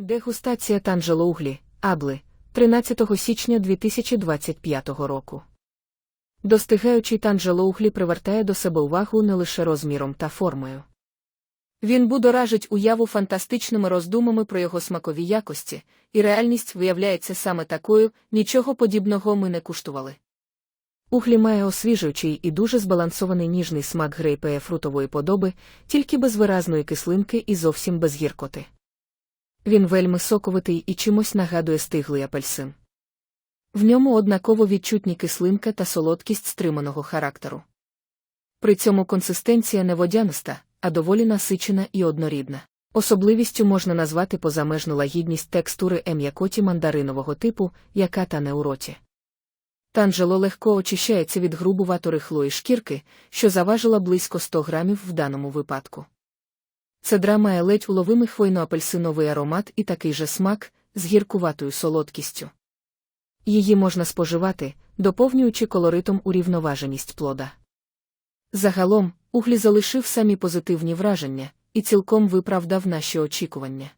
Дегустація танжелоуглі, абли, 13 січня 2025 року. Достигаючий танжелоуглі привертає до себе увагу не лише розміром та формою. Він будоражить уяву фантастичними роздумами про його смакові якості, і реальність виявляється саме такою, нічого подібного ми не куштували. Углі має освіжуючий і дуже збалансований ніжний смак грейпея фрутової подоби, тільки без виразної кислинки і зовсім без гіркоти. Він вельми соковитий і чимось нагадує стиглий апельсин. В ньому однаково відчутні кислинка та солодкість стриманого характеру. При цьому консистенція не водяниста, а доволі насичена і однорідна. Особливістю можна назвати позамежну лагідність текстури ем'якоті мандаринового типу, яка тане у роті. Танжело легко очищається від грубувато рихлої шкірки, що заважила близько 100 грамів в даному випадку. Цедра має ледь уловимий хвойно-апельсиновий аромат і такий же смак з гіркуватою солодкістю. Її можна споживати, доповнюючи колоритом урівноваженість плода. Загалом, углі залишив самі позитивні враження і цілком виправдав наші очікування.